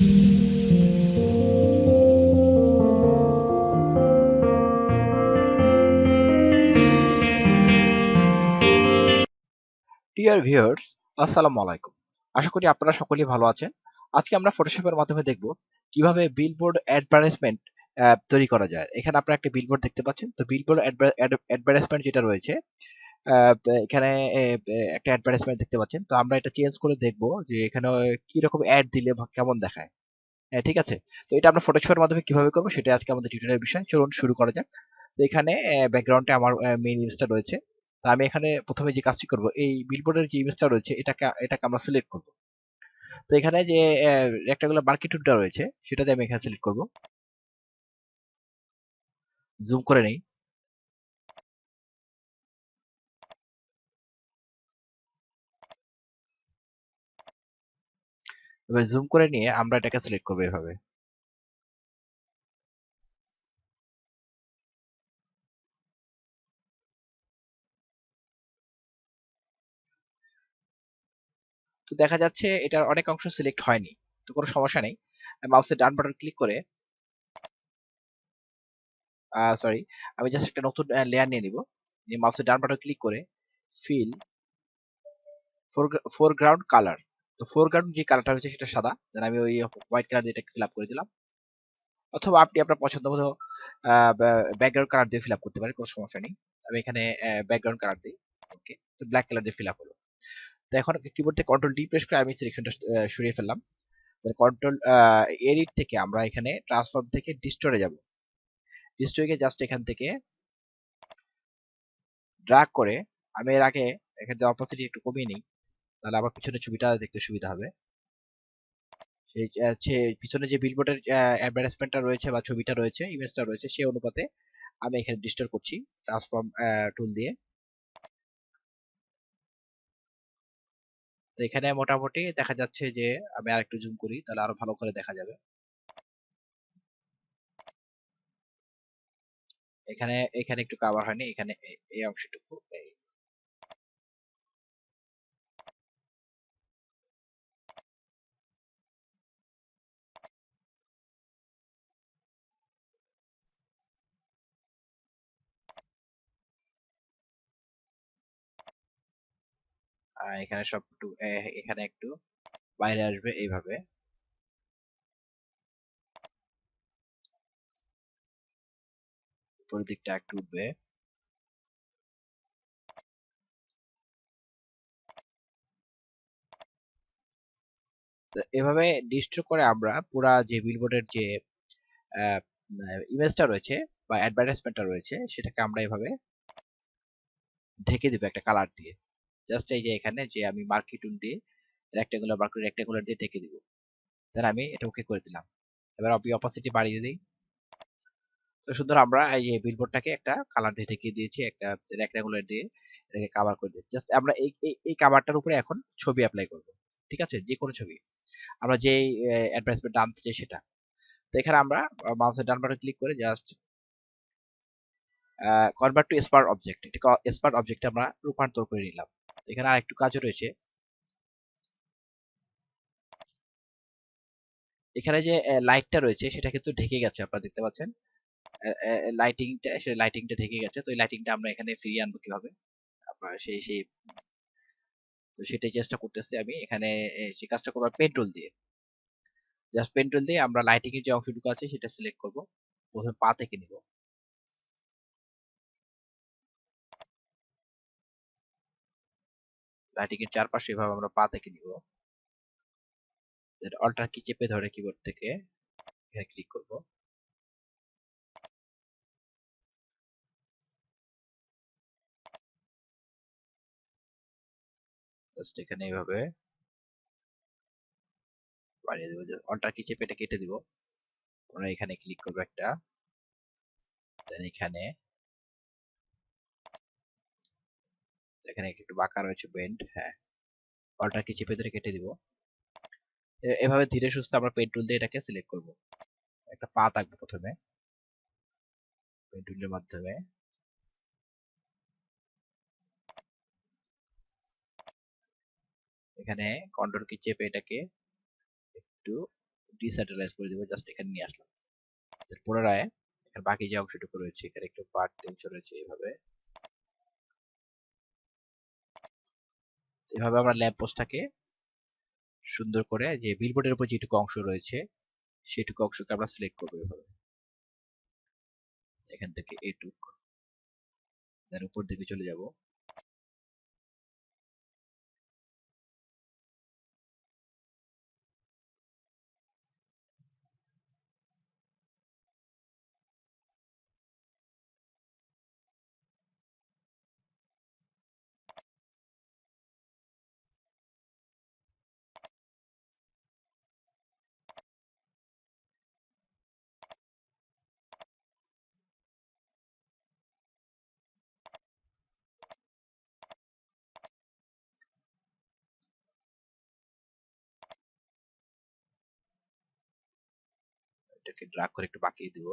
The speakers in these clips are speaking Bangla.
ডিয়ার ভিউয়ার্স আসসালামু আলাইকুম। আশা করি আপনারা সকলেই ভালো আছেন। আজকে আমরা ফটোশপের মাধ্যমে দেখব কীভাবে বিলবোর্ড অ্যাডভার্টাইজমেন্ট তৈরি করা যায়। এখানে আপনারা একটা বিলবোর্ড দেখতে পাচ্ছেন। তো বিলবোর্ড অ্যাডভার্টাইজমেন্ট যেটা রয়েছে এখানে একটা অ্যাডভার্টাইজমেন্ট দেখতে পাচ্ছেন। তো আমরা এটা চেঞ্জ করে দেখব যে এখানে কি রকম অ্যাড দিলে কেমন দেখায়। হ্যাঁ ঠিক আছে? তো এটা আমরা ফটোশপের মাধ্যমে কীভাবে করব সেটা আজকে আমাদের টিউটোরিয়ালের বিষয়। চলুন শুরু করা যাক। তো এখানে ব্যাকগ্রাউন্ডে আমার মেইন ইমেজটা রয়েছে। তো আমি এখানে প্রথমে যে কাজটি করব, এই বিলবোর্ডের যে ইমেজটা রয়েছে, এটাকে এটাকে আমরা সিলেক্ট করব। তো এখানে যে রেক্টাঙ্গুলার মার্কেট টুলটা রয়েছে, সেটাতে আমি এখানে সিলেক্ট করব। জুম করে নেই। এবার জুম করে নিয়ে আমরা এটাকে সিলেক্ট করব এভাবে। তো দেখা যাচ্ছে এটার অনেক অংশ সিলেক্ট হয়নি, তো কোনো সমস্যা নেই। মাউসের ডান বাটন ক্লিক করে সরি আমি জাস্ট একটা নতুন লেয়ার নিয়ে নিব। নিয়ে মাউসের ডান বাটন ক্লিক করে ফিল ফোর ফোরগ্রাউন্ড কালার তো ফোরগ্রাউন্ড যে কালারটা রয়েছে সেটা সাদা। দেন আমি ওই হোয়াইট কালার দিয়ে এটাকে ফিল আপ করে দিলাম। অথবা আপনি আপনার পছন্দ মতো ব্যাকগ্রাউন্ড কালার দিয়ে ফিল আপ করতে পারেন, কোনো সমস্যা নেই। আমি এখানে ব্যাকগ্রাউন্ড কালার দিই ওকে তো ব্ল্যাক কালার দিয়ে ফিল আপ হলো। তো এখন কিবোর্ড থেকে কন্ট্রোল ডি প্রেস করে আমি সিলেকশনটা সরিয়ে ফেললাম। কন্ট্রোল এডিট থেকে আমরা এখানে ট্রান্সফর্ম থেকে ডিস্টোরে যাব। ডিস্টোরে জাস্ট এখান থেকে ড্রাগ করে, আমি এর আগে এখানে অপাসিটি একটু কমিয়ে নিই। তাহলে আমার পিছনে ছবিটা দেখতে সুবিধা হবে। সেই পিছনে যে বিলবোর্ডের অ্যাডভার্টাইজমেন্টটা রয়েছে বা ছবিটা রয়েছে ইমেজটা রয়েছে সেই অনুপাতে আমি এখানে ডিস্টোর করছি ট্রান্সফর্ম টুল দিয়ে। তো এখানে মোটামুটি দেখা যাচ্ছে যে আমি আর একটু জুম করি, তাহলে আরও ভালো করে দেখা যাবে। এখানে এখানে একটু কাভার হয়নি, এখানে এই অংশটুকু এখানে সব একটু এখানে একটু বাইরে আসবে এইভাবে। উপরের দিকটা একটু উঠবে। এভাবে ডিস্টোর করে আমরা পুরা যে বিলবোর্ডের যে ইমেজটা রয়েছে বা অ্যাডভার্টাইজমেন্টটা রয়েছে, সেটাকে আমরা এভাবে ঢেকে দিব একটা কালার দিয়ে। জাস্ট এই যে এখানে যে আমি মার্কি টুল দিয়ে রেক্টাঙ্গুলার মার্কি রেক্টাঙ্গুলার দিয়ে ঢেকে দিব। দেন আমি এটা ওকে করে দিলাম। এবার আমি অপাসিটি বাড়িয়ে দিই। তো সুন্দর আমরা এই যে বিলবোর্ডটাকে একটা কালার দিয়ে ঢেকে দিয়েছি, একটা রেক্টাঙ্গুলার দিয়ে এটাকে কভার করে দিয়েছি। জাস্ট আমরা এই এই কভারটার উপরে এখন ছবি অ্যাপ্লাই করব। ঠিক আছে? যে কোনো ছবি। আমরা যে অ্যাডভার্টাইজমেন্ট আনতে চাই সেটা। তো এখানে আমরা মাউসের ডান বাটন ক্লিক করে just convert to smart object এটা স্মার্ট অবজেক্টে আমরা রূপান্তর করে নিলাম। এখানে আর একটু কাজও রয়েছে। এখানে যে লাইটটা রয়েছে, সেটা কিন্তু ঢেকে গেছে, আপনারা দেখতে পাচ্ছেন। লাইটিংটা সেই লাইটিংটা ঢেকে গেছে, তো এই লাইটিংটা আমরা এখানে ফিরিয়ে আনব কীভাবে? আপনার সেই সেই, তো সেটাই চেষ্টা করতেছি আমি। এখানে সেই কাজটা করব পেন টুল দিয়ে। জাস্ট পেন টুল দিয়ে আমরা লাইটিং এর যে অংশটুকু আছে, সেটা সিলেক্ট করব। প্রথমে পা থেকে নিব। লাইটিং এর চারপাশে এভাবে আমরা পা থেকে নিব। অল্টার কি চেপে ধরে কিবোর্ড থেকে এখানে ক্লিক করব। এখানে এইভাবে বাড়িয়ে দেবো। অল্টার কি চেপে এটা কেটে দিব। আমরা এখানে ক্লিক করব একটা। দেন এখানে এখানে একটু বাঁকা রয়েছে বেন্ড হ্যাঁ। অল্টার কি চেপে ধরে কেটে দিব। এভাবে ধীরে সুস্থে আমরা পেন টুল দিয়ে এটাকে সিলেক্ট করব। একটা পা থাকবে প্রথমে। পেন টুলের মাধ্যমে। এখানে কন্ট্রোল কি চেপে এটাকে একটু ডিসেন্ট্রালাইজ করে দিব জাস্ট এখানে নিয়ে আসলাম। পুনরায় এখানে বাকি যে অংশটুকু রয়েছে, এখানে একটু পার্ট অংশ রয়েছে এইভাবে এভাবে আমরা ল্যাম্প পোস্টটাকে সুন্দর করে যে বিলবোর্ডের উপর যেটুকু অংশ রয়েছে, সেটুকু অংশকে আমরা সিলেক্ট করব এভাবে। এখান থেকে এটুক। তার উপর দিকে চলে যাব। এটাকে ড্রাগ করে একটু বাঁকিয়ে দিব।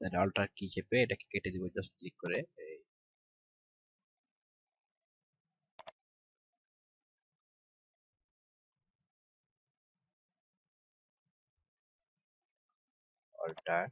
দেন অল্টার কি চেপে এটাকে কেটে দিব জাস্ট ক্লিক করে। অল্টার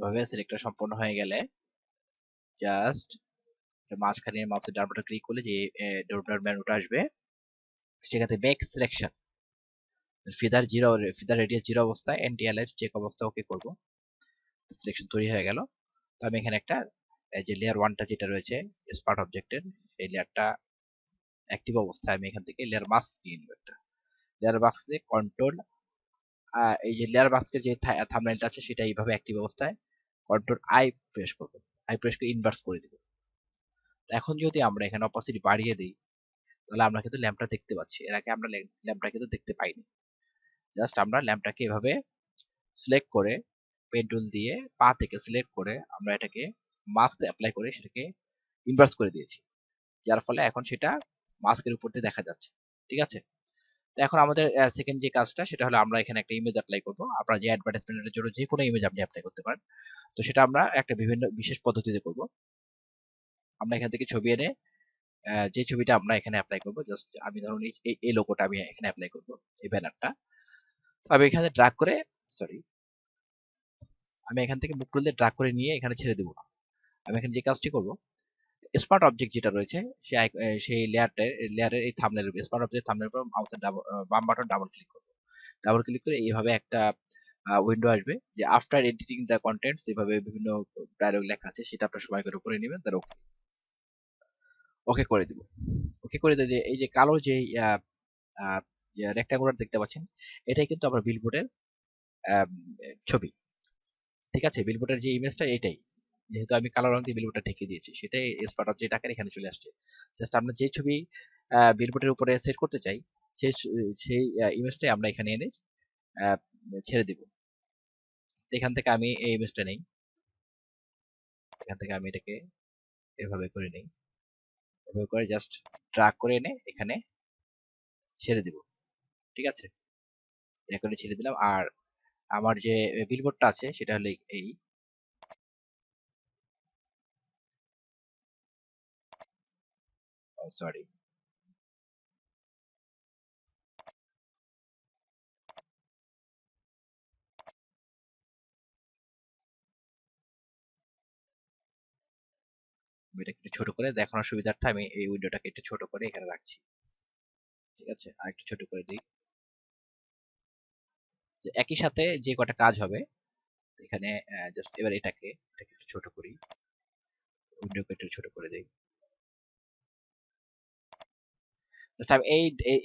এভাবে সিলেক্টর সম্পূর্ণ হয়ে গেলে জাস্ট মাঝখানে মাউসের ডান বাটন ক্লিক করলে যে ডোরটার মেনুটা আসবে, সেখান make selection feather zero feather radius zero অবস্থায় এনটিএলএফ চেক অবস্থা ওকে করব। সিলেকশন তৈরি হয়ে গেল। তো আমি এখানে একটা যে লেয়ার ওয়ানটা যেটা রয়েছে স্পার্ট অবজেক্টের এই লেয়ারটা অ্যাক্টিভ অবস্থায় আমি এখান থেকে লেয়ার মাস্ক দিয়ে নিব একটা। লেয়ার বাক্সে কন্ট্রোল এই যে লেয়ার বাক্সের যে থাম্বনেলটা আছে, সেটা এইভাবে অ্যাক্টিভ অবস্থায় কন্ট্রোল আই প্রেস করব। আই প্রেস করে ইনভার্স করে দিব। এখন যদি আমরা এখানে অপোসিটি বাড়িয়ে দিই, তাহলে আমরা কিন্তু ল্যাম্পটা দেখতে পাচ্ছি। এর আগে আমরা ল্যাম্পটা কিন্তু দেখতে পাইনি। জাস্ট আমরা ল্যাম্পটাকে এভাবে সিলেক্ট করে পেন টুল দিয়ে পা থেকে সিলেক্ট করে আমরা এটাকে মাস্ক অ্যাপ্লাই করে সেটাকে ইনভার্স করে দিয়েছি। যার ফলে এখন সেটা মাস্কের উপর দিয়ে দেখা যাচ্ছে। ঠিক আছে? এখন আমাদের সেকেন্ড যে কাজটা সেটা হলো আমরা এখানে একটা ইমেজ অ্যাপ্লাই করব। আপনারা যে অ্যাডভার্টাইজমেন্টের জন্য যে কোনো ইমেজ আপনি অ্যাপ্লাই করতে পারেন। তো সেটা আমরা একটা বিভিন্ন বিশেষ পদ্ধতিতে করব। আমরা এখান থেকে ছবি এনে যে ছবিটা আমরা এখানে অ্যাপ্লাই করব জাস্ট আমি ধরুন এই লোগোটা আমি এখানে অ্যাপ্লাই করব, এই ব্যানারটা তো আমি এখানে ড্রাগ করে সরি আমি এখান থেকে মুখ দিয়ে ড্রাগ করে নিয়ে এখানে ছেড়ে দেবো না। আমি এখানে যে কাজটি করব স্মার্ট অবজেক্ট যেটা রয়েছে সেই সেই লেয়ারটা লেয়ারের এই থাম্বনেল স্মার্ট অবজেক্ট থাম্বনেলের উপর মাউসের বাম বাটন ডাবল ক্লিক করব। ডাবল ক্লিক করে এইভাবে একটা উইন্ডো আসবে যে আফটার এডিটিং দ্য কন্টেন্টস এভাবে বিভিন্ন ডায়লগ লেখা আছে, সেটা আপনার সময় করে উপরে নেবেন তার ওকে ওকে করে দিব। ওকে করে দিয়ে এই যে কালো যে রেক্টাঙ্গুলার দেখতে পাচ্ছেন, এটাই কিন্তু আমার বিলবোর্ডের ছবি। ঠিক আছে? বিলবোর্ডের যে ইমেজটা এটাই। যেহেতু আমি কালো রং দিয়ে বিলবোর্ডটা ঢেকে দিয়েছি, সেটাই স্পট অফ যে টাকার এখানে চলে আসছে। জাস্ট আমরা যে ছবি বিলবোর্ডের উপরে সেট করতে চাই, সেই সেই ইমেজটাই আমরা এখানে এনে ছেড়ে দিব। এখান থেকে আমি এই ইমেজটা নেই। এখান থেকে আমি এটাকে এভাবে করে নেই। এভাবে করে জাস্ট ট্রাক করে এনে এখানে ছেড়ে দিব। ঠিক আছে? এখানে ছেড়ে দিলাম। আর আমার যে বিলবোর্ডটা আছে, সেটা হলো এই সরি এটাকে একটু ছোট করে দেখানোর সুবিধার্থে আমি এই উইন্ডোটাকে একটু ছোট করে এখানে রাখছি। ঠিক আছে? আর একটু ছোট করে দিই। একই সাথে যে কটা কাজ হবে, এখানে জাস্ট এবার এটাকে এটাকে একটু ছোট করি। উইন্ডোকে একটু ছোট করে দেই। জাস্ট আমি এই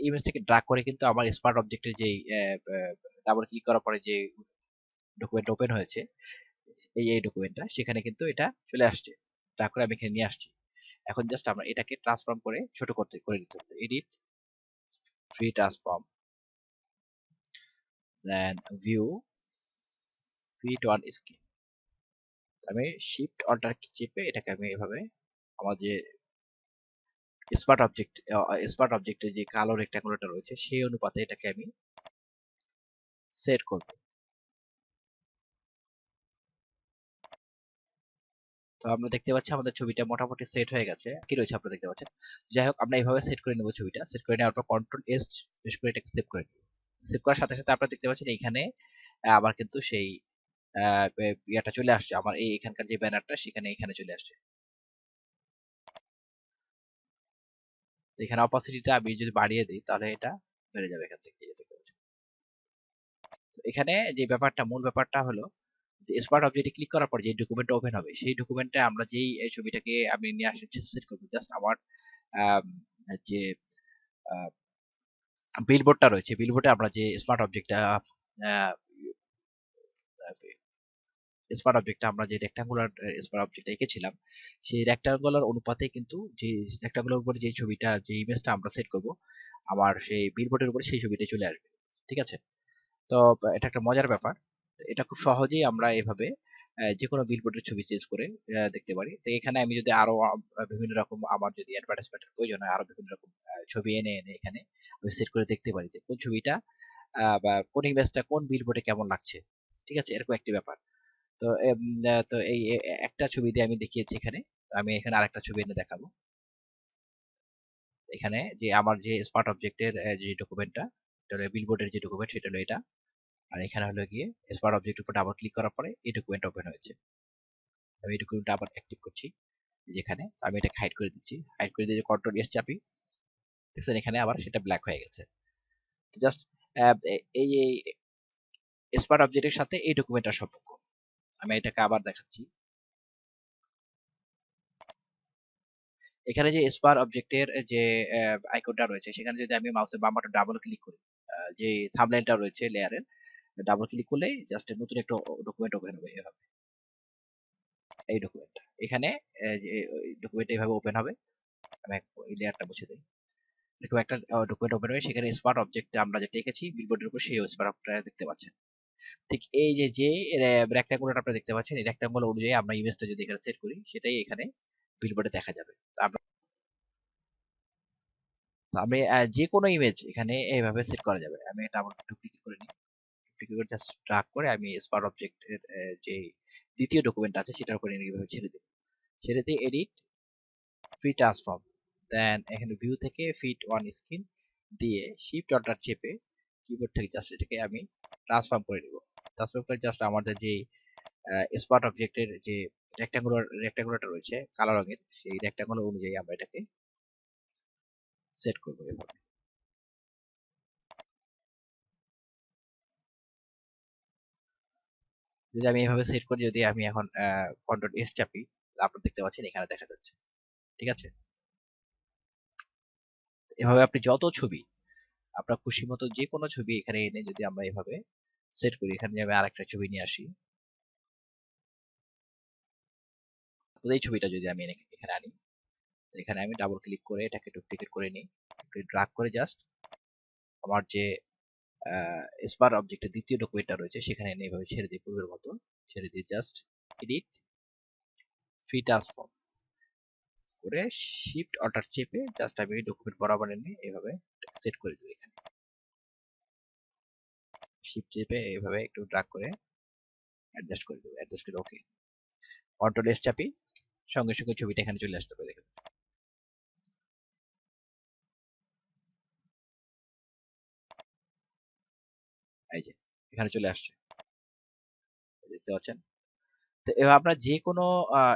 ইমেজটাকে ড্রাগ করে কিন্তু আমার স্মার্ট অবজেক্টের যে ডাবল ক্লিক করার পরে যে ডকুমেন্ট ওপেন হয়েছে, এই এই ডকুমেন্টটা সেখানে কিন্তু এটা চলে আসছে। ড্রাগ করে আমি এখানে নিয়ে আসছি। এখন জাস্ট আমরা এটাকে ট্রান্সফর্ম করে ছোট করতে, করে দিতে হবে। Edit free transform then view fit one screen আমি শিফট অল্টার চেপে এটাকে আমি এভাবে আমার যে স্মার্ট অবজেক্ট স্মার্ট অবজেক্টের যে কালো রেক্টাঙ্গুলারটা রয়েছে, সেই অনুপাতে এটাকে আমি সেট করব। তো আমরা দেখতে পাচ্ছি আমাদের ছবিটা মোটামুটি সেট হয়ে গেছে। কি রয়েছে আপনারা দেখতে পাচ্ছেন? যাই হোক, আমরা এইভাবে সেট করে নেব ছবিটা। সেট করে নেওয়ার পর কন্ট্রোল এস প্রেস করে এটাকে সেভ করে নেব। সেভ করার সাথে সাথে আপনারা দেখতে পাচ্ছেন এইখানে আবার কিন্তু সেই ইয়াটা চলে আসছে। আমার এই এখানকার যে ব্যানারটা সেখানে এখানে চলে আসছে। এখানে অপাসিটিটা আমি যদি বাড়িয়ে দিই, তাহলে এটা বেড়ে যাবে এখান থেকে এখানে যে ব্যাপারটা, মূল ব্যাপারটা হলো যে স্মার্ট অবজেক্টে ক্লিক করার পর যে ডকুমেন্ট ওপেন হবে, সেই ডকুমেন্টে আমরা যেই, এই ছবিটাকে আমি নিয়ে আসি সেট করব। জাস্ট আমার যে বিলবোর্ডটা রয়েছে বিলবোর্ডে আমরা যে স্মার্ট অবজেক্টটা স্মার্ট অবজেক্টটা আমরা যে রেক্টাঙ্গুলার স্মার্ট অবজেক্ট এঁকেছিলাম, সেই রেক্টাঙ্গুলার অনুপাতে কিন্তু যে রেক্টাঙ্গুলার উপরে যে ছবিটা, যে ইমেজটা আমরা সেট করব, আমার সেই বিলবোর্ডের উপরে সেই ছবিটা চলে আসবে, ঠিক আছে? তো, এটা একটা মজার ব্যাপার। এটা খুব সহজেই আমরা এভাবে যে কোনো বিলবোর্ডের ছবি চেঞ্জ করে দেখতে পারি। তো এখানে আমি যদি আরও বিভিন্ন রকম আমার যদি অ্যাডভার্টাইজমেন্টের প্রয়োজন হয়, আরও বিভিন্ন রকম ছবি এনে এনে এখানে আমি সেট করে দেখতে পারি যে কোন ছবিটা বা কোন ইমেজটা কোন বিলবোর্ডে কেমন লাগছে, ঠিক আছে? এরকম একটি ব্যাপার। তো তো এই একটা ছবি দিয়ে আমি দেখিয়েছি এখানে। আমি এখানে আরেকটা ছবি এনে দেখাবো। এখানে যে আমার যে স্মার্ট অবজেক্টের যে ডকুমেন্টটা এটা হলো বিলবোর্ডের যে ডকুমেন্ট সেটা হলো এটা। আর এখানে হলো গিয়ে স্মার্ট অবজেক্ট উপর ডাবল ক্লিক করার পরে এই ডকুমেন্ট ওপেন হয়েছে। আমি এই ডকুমেন্টটা আবার অ্যাক্টিভ করছি যেখানে আমি এটা হাইড করে দিচ্ছি। হাইড করে দিয়ে কন্ট্রোল এস চাপি, দেখছেন এখানে আবার সেটা ব্ল্যাক হয়ে গেছে। জাস্ট এই স্মার্ট অবজেক্টের সাথে এই ডকুমেন্টটা সম্পর্ক। আমি এটাকে আবার দেখাচ্ছি। এখানে যে স্পার অবজেক্টের যে আইকনটা রয়েছে, সেখানে যদি আমি মাউসের বাম বাটন ডাবল ক্লিক করি যে থাম্বনেলটা রয়েছে লেয়ারের ডাবল ক্লিক করলে জাস্ট নতুন একটা ডকুমেন্ট ওপেন হবে এভাবে। এই ডকুমেন্টটা এখানে ডকুমেন্ট এইভাবে ওপেন হবে। আমি লেয়ারটা মুছে দিই। এরকম একটা ডকুমেন্ট ওপেন হবে সেখানে স্মার্ট অবজেক্ট আমরা যেটা এঁকেছি বিলবোর্ডের উপর সেই স্মার্ট অবজেক্ট দেখতে পাচ্ছেন। ঠিক এই যে যে রেক্টাঙ্গুলার আপনারা দেখতে পাচ্ছেন, এই রেক্টাঙ্গুলার অনুযায়ী আমরা ইমেজটা যদি এখানে সেট করি, সেটাই এখানে বিলবোর্ডে দেখা যাবে। আমরা আমি যে কোনো ইমেজ এখানে এইভাবে সেট করা যাবে। আমি এটা আবার ডুপ্লিকেট করে নিই। ডুপ্লিকেট করে জাস্ট ড্রাগ করে আমি স্পার অবজেক্টের যে, দ্বিতীয় ডকুমেন্ট আছে, সেটার উপরে এইভাবে ছেড়ে দেব ছেড়ে দিয়ে এডিট ফ্রি ট্রান্সফর্ম দেন এখানে ভিউ থেকে ফিট ওয়ান স্ক্রিন দিয়ে শিফট অর্ডার চেপে কিবোর্ড থেকে জাস্ট এটাকে আমি ট্রান্সফর্ম করে নিব। ট্রান্সফর্ম করে জাস্ট আমাদের যে স্পট অবজেক্টের যে রেক্টাঙ্গুলার রেক্টাঙ্গুলারটা রয়েছে, কালো রঙের, সেই রেক্টাঙ্গুলার অনুযায়ী আমরা এটাকে সেট করব এভাবে যদি আমি এভাবে সেট করি, যদি আমি এখন কন্ট্রোল এস চাপি, আপনারা দেখতে পাচ্ছেন এখানে দেখা যাচ্ছে। ঠিক আছে? এভাবে আপনি যত ছবি আপনার খুশি মতো যে কোনো ছবি এখানে এনে যদি আমরা এভাবে সেট করি, এখানে আমি আরেকটা ছবি নিয়ে আসি। এই ছবিটা যদি আমি এখানে আনি এখানে আমি ডাবল ক্লিক করে এটাকে ডুপ্লিকেট করে নিই। ড্রাগ করে জাস্ট আমার যে স্পার অবজেক্টের দ্বিতীয় ডকুমেন্টটা রয়েছে, সেখানে এনে এভাবে ছেড়ে দিই পূর্বের মতো। ছেড়ে দিই জাস্ট এডিট ফ্রি ট্রান্সফর্ম করে শিফট অর্ডার চেপে জাস্ট আমি ডকুমেন্ট বরাবর এনে এইভাবে সেট করে দিই এখানে। শিফট চেপে এইভাবে একটু ড্রাগ করে অ্যাডজাস্ট করে দেবো অ্যাডজাস্ট করে ওকে কন্ট্রোল এস চাপি সঙ্গে সঙ্গে ছবিটা এখানে চলে আসতে পারে দেখুন। এই যে, এখানে চলে আসছে। দেখতে পাচ্ছেন? তো আমরা যে কোনো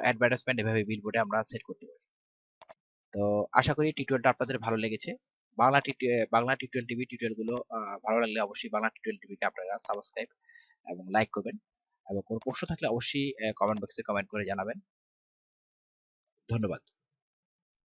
অ্যাডভার্টাইজমেন্ট এভাবে বিলবোর্ডে আমরা সেট করতে পারি। তো আশা করি টিউটোরিয়ালটা আপনাদের ভালো লেগেছে। Bangla T Bangla T twenty TV twenty গুলো ভালো লাগলে অবশ্যই বাংলা টি টোয়েন্টি টিভিকে আপনারা সাবস্ক্রাইব এবং লাইক করবেন। এবং কোনো প্রশ্ন থাকলে অবশ্যই কমেন্ট বক্সে কমেন্ট করে জানাবেন। ধন্যবাদ।